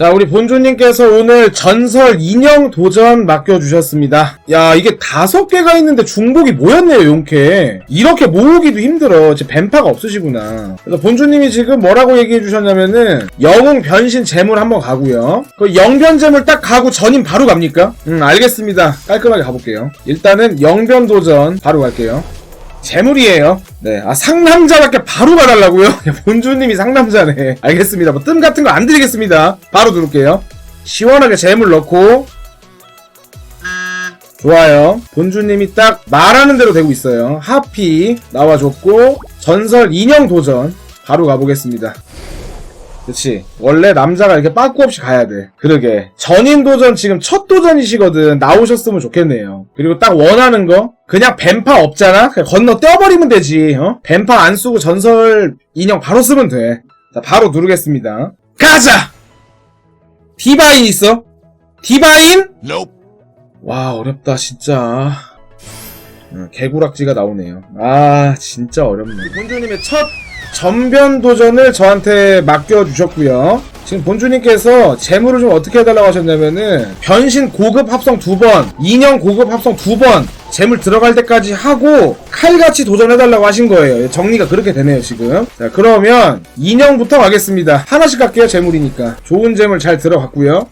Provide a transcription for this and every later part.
자, 우리 본주님께서 오늘 전설 인형 도전 맡겨주셨습니다. 야, 이게 다섯 개가 있는데 중복이 뭐였네요, 용케. 이렇게 모으기도 힘들어. 이제 뱀파가 없으시구나. 그래서 본주님이 지금 뭐라고 얘기해주셨냐면은, 영웅 변신 재물 한번 가고요. 그 영변 재물 딱 가고 전임 바로 갑니까? 음, 알겠습니다. 깔끔하게 가볼게요. 일단은 영변 도전 바로 갈게요. 재물이에요. 네. 아, 상남자밖에 바로 가달라고요? 본주님이 상남자네. 알겠습니다. 뭐, 뜸 같은 거 안 드리겠습니다. 바로 누를게요. 시원하게 재물 넣고. 좋아요. 본주님이 딱 말하는 대로 되고 있어요. 하피 나와줬고, 전설 인형 도전. 바로 가보겠습니다. 그치. 원래 남자가 이렇게 빠꾸 없이 가야 돼. 그러게. 전인 도전 지금 첫 도전이시거든. 나오셨으면 좋겠네요. 그리고 딱 원하는 거? 그냥 뱀파 없잖아? 그냥 건너 떼어버리면 되지, 어? 뱀파 안 쓰고 전설 인형 바로 쓰면 돼. 자, 바로 누르겠습니다. 가자! 디바인 있어? 디바인? Nope. 와, 어렵다, 진짜. 음, 개구락지가 나오네요. 아, 진짜 어렵네. 본주님의 첫 전변 도전을 저한테 맡겨주셨고요. 지금 본주님께서 재물을 좀 어떻게 해달라고 하셨냐면은 변신 고급 합성 두 번, 인형 고급 합성 두 번, 재물 들어갈 때까지 하고 칼같이 도전해달라고 하신 거예요. 정리가 그렇게 되네요, 지금. 자, 그러면 인형부터 가겠습니다. 하나씩 갈게요, 재물이니까. 좋은 재물 잘 들어갔고요.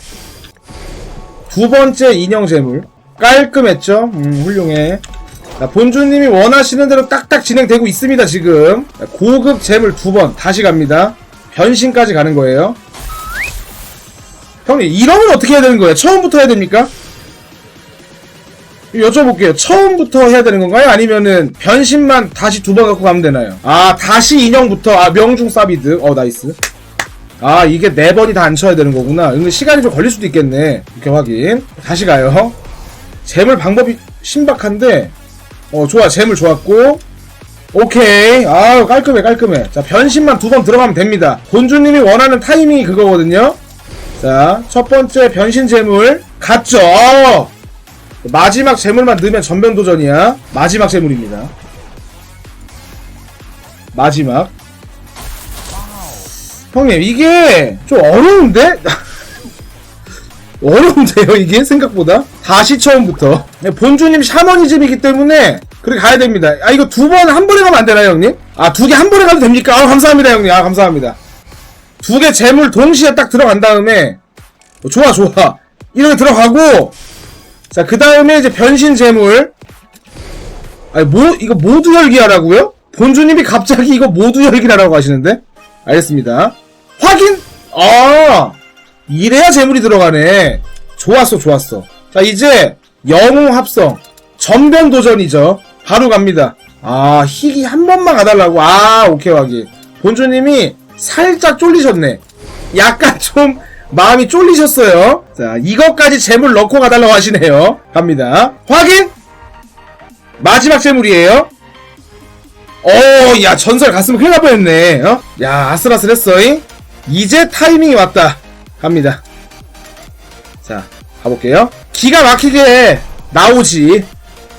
두 번째 인형 재물. 깔끔했죠? 음, 훌륭해. 자, 본주님이 원하시는 대로 딱딱 진행되고 있습니다, 지금. 자, 고급 재물 두 번, 다시 갑니다. 변신까지 가는 거예요. 형님, 이러면 어떻게 해야 되는 거예요? 처음부터 해야 됩니까? 여쭤볼게요. 처음부터 해야 되는 건가요? 아니면은 변신만 다시 두 번 갖고 가면 되나요? 아, 다시 인형부터. 아, 명중 사비드. 어, 나이스. 아, 이게 네 번이 다 안 쳐야 되는 거구나. 근데 시간이 좀 걸릴 수도 있겠네. 이렇게 확인. 다시 가요. 재물 방법이 신박한데, 어, 좋아. 재물 좋았고. 오케이. 아우, 깔끔해, 깔끔해. 자, 변신만 두 번 들어가면 됩니다. 본주님이 원하는 타이밍이 그거거든요. 자, 첫 번째 변신 재물. 갔죠. 어! 마지막 재물만 넣으면 전변 도전이야. 마지막 재물입니다. 마지막. 형님, 이게 좀 어려운데? 어려운데요, 이게 생각보다? 다시 처음부터. 네, 본주님 샤머니즘이기 때문에 그렇게 가야 됩니다. 아, 이거 두 번 한 번에 가면 안 되나요, 형님? 아, 두 개 한 번에 가도 됩니까? 아, 감사합니다, 형님. 아, 감사합니다. 두 개 재물 동시에 딱 들어간 다음에 어, 좋아, 좋아. 이렇게 들어가고 자, 그 다음에 이제 변신 재물. 아니, 뭐, 이거 모두 열기 하라고요? 본주님이 갑자기 이거 모두 열기라고 하시는데? 알겠습니다. 확인! 아! 이래야 재물이 들어가네. 좋았어, 좋았어. 자, 이제, 영웅 합성. 전변 도전이죠. 바로 갑니다. 아, 희귀 한 번만 가달라고. 아, 오케이, 확인. 본주님이 살짝 쫄리셨네. 약간 좀, 마음이 쫄리셨어요. 자, 이것까지 재물 넣고 가달라고 하시네요. 갑니다. 확인! 마지막 재물이에요. 어, 야, 전설 갔으면 큰일 날 뻔했네. 어? 야, 아슬아슬했어 잉? 이제 타이밍이 왔다. 갑니다. 자, 가볼게요. 기가 막히게 나오지.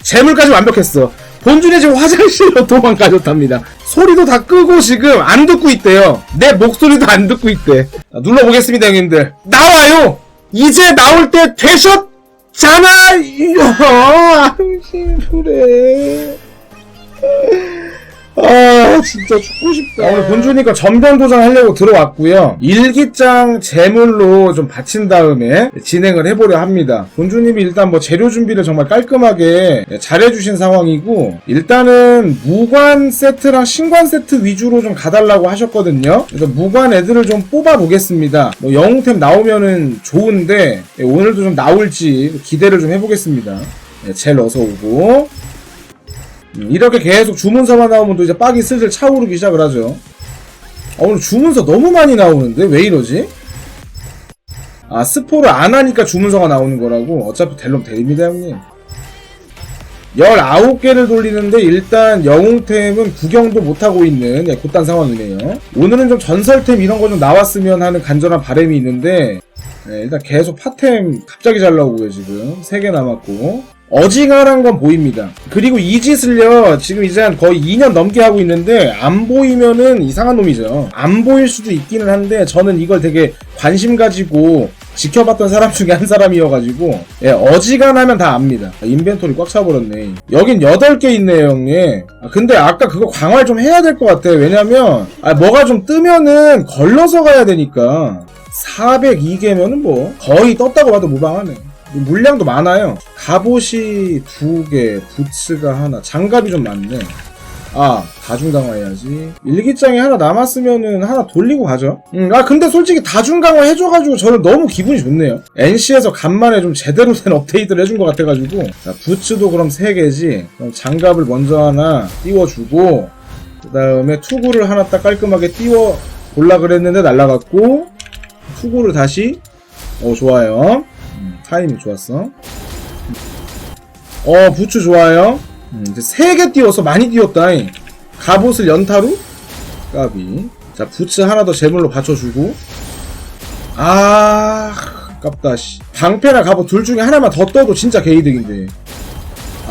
재물까지 완벽했어. 본준이 지금 화장실로 도망가셨답니다. 소리도 다 끄고 지금 안 듣고 있대요. 내 목소리도 안 듣고 있대. 자, 눌러보겠습니다, 형님들. 나와요! 이제 나올 때 되셨잖아요! 당신, 그래. 아 진짜 죽고 싶다. 오늘 본주니까 전변 도전 하려고 들어왔고요. 일기장 제물로 좀 바친 다음에 진행을 해보려 합니다. 본주님이 일단 뭐 재료 준비를 정말 깔끔하게 잘해주신 상황이고 일단은 무관 세트랑 신관 세트 위주로 좀 가달라고 하셨거든요. 그래서 무관 애들을 좀 뽑아 보겠습니다. 뭐 영웅템 나오면은 좋은데 예, 오늘도 좀 나올지 기대를 좀 해보겠습니다. 네, 젤 어서 오고 음, 이렇게 계속 주문서만 나오면 또 이제 빡이 슬슬 차오르기 시작을 하죠. 아, 오늘 주문서 너무 많이 나오는데? 왜 이러지? 아, 스포를 안 하니까 주문서가 나오는 거라고? 어차피 델롬 데입니다, 형님. 19개를 돌리는데 일단 영웅템은 구경도 못하고 있는 네, 곧단 상황이네요. 오늘은 좀 전설템 이런 거 좀 나왔으면 하는 간절한 바람이 있는데 네, 일단 계속 파템 갑자기 잘 나오고요 지금 3개 남았고 어지간한 건 보입니다. 그리고 이 짓을요, 지금 이제 한 거의 2년 넘게 하고 있는데, 안 보이면은 이상한 놈이죠. 안 보일 수도 있기는 한데, 저는 이걸 되게 관심 가지고 지켜봤던 사람 중에 한 사람이어가지고, 예, 어지간하면 다 압니다. 인벤토리 꽉 차버렸네. 여긴 8개 있네요, 형님. 아, 근데 아까 그거 강화를 좀 해야 될 것 같아. 왜냐면, 아, 뭐가 좀 뜨면은 걸러서 가야 되니까. 402개면은 뭐, 거의 떴다고 봐도 무방하네. 물량도 많아요. 갑옷이 두 개, 부츠가 하나, 장갑이 좀 많네. 아, 다중강화 해야지. 일기장에 하나 남았으면은 하나 돌리고 가죠. 음, 아, 근데 솔직히 다중강화 해줘가지고 저는 너무 기분이 좋네요. NC에서 간만에 좀 제대로 된 업데이트를 해준 것 같아가지고. 자, 부츠도 그럼 세 개지. 그럼 장갑을 먼저 하나 띄워주고, 그 다음에 투구를 하나 딱 깔끔하게 띄워 볼라 그랬는데 날라갔고, 투구를 다시, 어, 좋아요. 음, 타이밍 좋았어. 어, 부츠 좋아요. 음, 이제 세개 띄워서 많이 띄웠다. 갑옷을 연타로? 까비. 자, 부츠 하나 더 제물로 받쳐주고. 아, 깝다, 씨. 방패나 갑옷 둘 중에 하나만 더 떠도 진짜 개이득인데.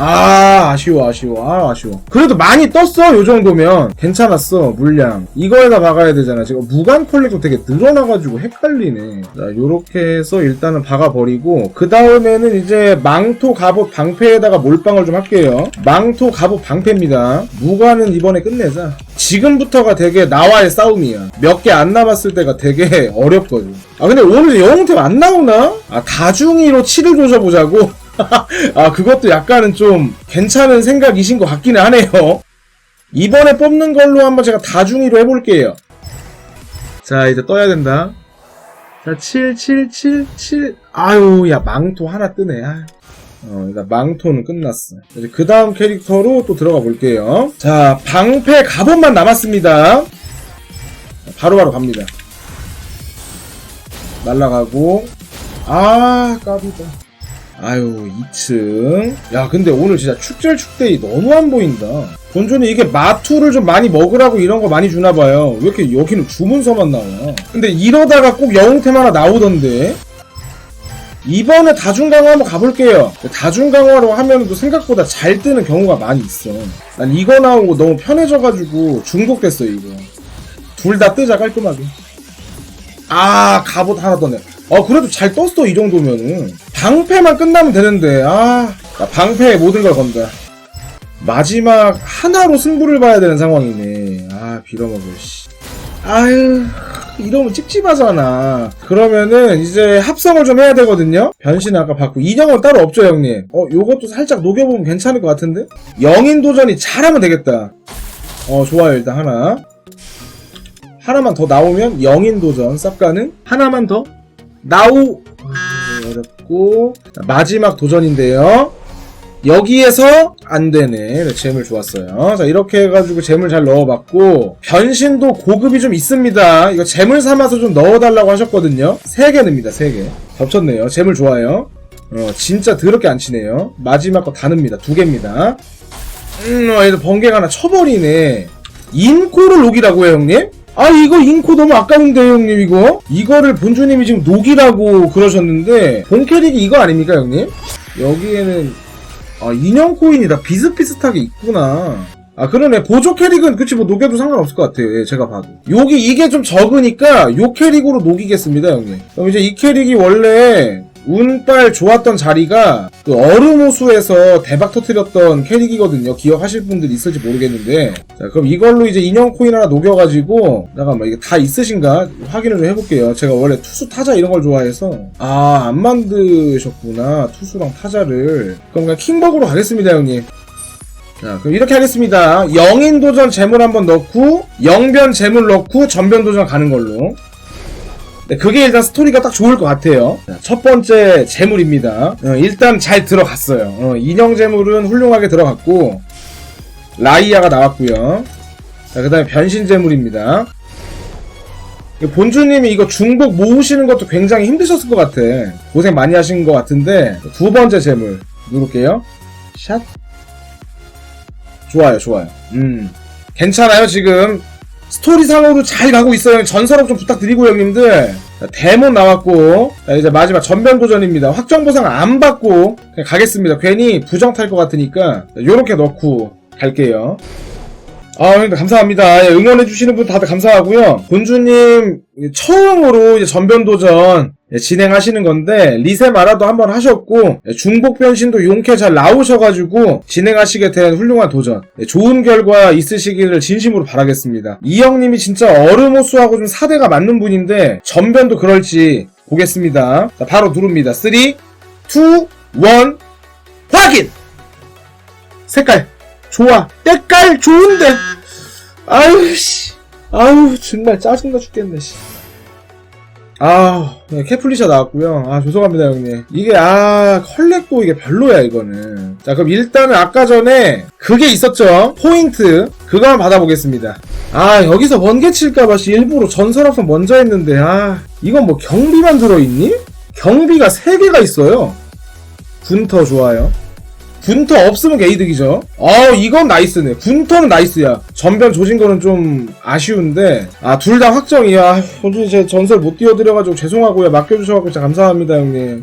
아, 아쉬워, 아쉬워. 아, 아쉬워. 그래도 많이 떴어, 요 정도면. 괜찮았어, 물량. 이거에다 박아야 되잖아. 지금 무관 컬렉도 되게 늘어나가지고 헷갈리네. 자, 요렇게 해서 일단은 박아버리고, 그 다음에는 이제 망토, 갑옷, 방패에다가 몰빵을 좀 할게요. 망토, 갑옷, 방패입니다. 무관은 이번에 끝내자. 지금부터가 되게 나와의 싸움이야. 몇 개 안 남았을 때가 되게 어렵거든. 아, 근데 오늘 영웅템 안 나오나? 아, 다중이로 치를 조져보자고? 아, 그것도 약간은 좀 괜찮은 생각이신 것 같기는 하네요. 이번에 뽑는 걸로 한번 제가 다중이로 해볼게요. 자, 이제 떠야 된다. 자, 7, 7, 7, 7. 아유, 야, 망토 하나 뜨네. 아. 어, 일단 망토는 끝났어. 이제 그 다음 캐릭터로 또 들어가 볼게요. 자, 방패 갑옷만 남았습니다. 바로바로 갑니다. 날라가고. 아, 까비다. 아유 2층. 야 근데 오늘 진짜 축제 축대이 너무 안 보인다. 본존이 이게 마투를 좀 많이 먹으라고 이런 거 많이 주나봐요. 왜 이렇게 여기는 주문서만 나와? 근데 이러다가 꼭 영웅템 하나 나오던데? 이번에 다중강화 한번 가볼게요. 다중강화로 하면 또 생각보다 잘 뜨는 경우가 많이 있어. 난 이거 거 너무 편해져가지고 중독됐어 이거. 둘 다 뜨자 깔끔하게 아 갑옷 하나 더네 어 그래도 잘 떴어 이 정도면은. 방패만 끝나면 되는데 아나 방패에 모든 걸 건다. 마지막 하나로 승부를 봐야 되는 상황이네. 아 빌어먹을 씨. 아유 이러면 찝찝하잖아. 그러면은 이제 합성을 좀 해야 되거든요? 변신 아까 받고. 인형은 따로 없죠 형님? 어 요것도 살짝 녹여보면 괜찮을 것 같은데? 영인 도전이 잘하면 되겠다. 어 좋아요 일단 하나 하나만 더 나오면 영인 도전 쌉가는 하나만 더 나오 네, 어렵고 자, 마지막 도전인데요. 여기에서 안 되네. 네, 재물 좋았어요. 자 이렇게 해가지고 재물 잘 넣어봤고 변신도 고급이 좀 있습니다. 이거 재물 삼아서 좀 넣어달라고 하셨거든요. 세개 넣습니다. 세 개. 겹쳤네요. 재물 좋아요. 어 진짜 더럽게 안 치네요. 마지막 거다 넣습니다. 두 개입니다. 음, 어, 얘도 번개가 하나 쳐버리네. 인코를 녹이라고 해요, 형님? 아, 이거 인코 너무 아까운데, 형님, 이거? 이거를 본주님이 지금 녹이라고 그러셨는데, 본 캐릭이 이거 아닙니까, 형님? 여기에는, 아, 인형 코인이 다. 비슷비슷하게 있구나. 아, 그러네. 보조 캐릭은, 그치, 뭐, 녹여도 상관없을 것 같아요. 예, 제가 봐도. 여기, 이게 좀 적으니까, 요 캐릭으로 녹이겠습니다, 형님. 그럼 이제 이 캐릭이 원래, 운빨 좋았던 자리가 그 얼음호수에서 대박 터트렸던 캐릭이거든요. 기억하실 분들 있을지 모르겠는데 자 그럼 이걸로 이제 인형 코인 하나 녹여가지고 잠깐만 이게 다 있으신가 확인을 좀 해볼게요. 제가 원래 투수 타자 이런 걸 좋아해서 아 안 만드셨구나 투수랑 타자를 그럼 그냥 킹버그로 가겠습니다 형님. 자, 그럼 이렇게 하겠습니다. 영인 도전 재물 한번 넣고, 영변 재물 넣고, 전변 도전 가는 걸로. 네, 그게 일단 스토리가 딱 좋을 것 같아요. 자, 첫 번째 재물입니다. 어, 일단 잘 들어갔어요. 어, 인형 재물은 훌륭하게 들어갔고, 라이아가 나왔고요. 자, 그 다음에 변신 재물입니다. 본주님이 이거 중복 모으시는 것도 굉장히 힘드셨을 것 같아. 고생 많이 하신 것 같은데, 두 번째 재물 누를게요. 샷. 좋아요, 좋아요. 음. 괜찮아요, 지금. 스토리상으로 잘 가고 있어요. 전설업 좀 부탁드리고 형님들. 자, 데몬 나왔고 자, 이제 마지막 전변 도전입니다. 확정 보상 안 받고 그냥 가겠습니다. 괜히 부정 탈 것 같으니까 자, 요렇게 넣고 갈게요. 아, 형님들 감사합니다. 예, 응원해주시는 분 다들 감사하고요. 본주님 처음으로 이제 전변 도전 예, 진행하시는 건데 리세 마라도 한번 하셨고 예, 중복 변신도 용케 잘 나오셔가지고 진행하시게 된 훌륭한 도전 예, 좋은 결과 있으시기를 진심으로 바라겠습니다. 이 형님이 진짜 어르모스하고 좀 사대가 맞는 분인데 전변도 그럴지 보겠습니다. 자, 바로 누릅니다. 3, 2, 1 확인! 색깔 좋아. 때깔 좋은데. 아유 씨. 아유 정말 짜증나 죽겠네 씨. 아우 네, 캐플리셔 나왔고요. 아 죄송합니다 형님. 이게 아 컬렉도 이게 별로야 이거는. 자 그럼 일단은 아까 전에 그게 있었죠. 포인트 그거 한번 받아보겠습니다. 아 여기서 번개 칠까봐 씨 일부러 전설합선 먼저 했는데 아 이건 뭐 경비만 들어있니? 경비가 3개가 있어요. 군터 좋아요. 분터 없으면 게이득이죠. 어, 이건 나이스네. 분터는 나이스야. 전변 조진 거는 좀 아쉬운데, 아, 둘 다 확정이야. 아휴, 제 전설 못 띄워드려가지고 죄송하고요. 맡겨주셔가지고 진짜 감사합니다, 형님.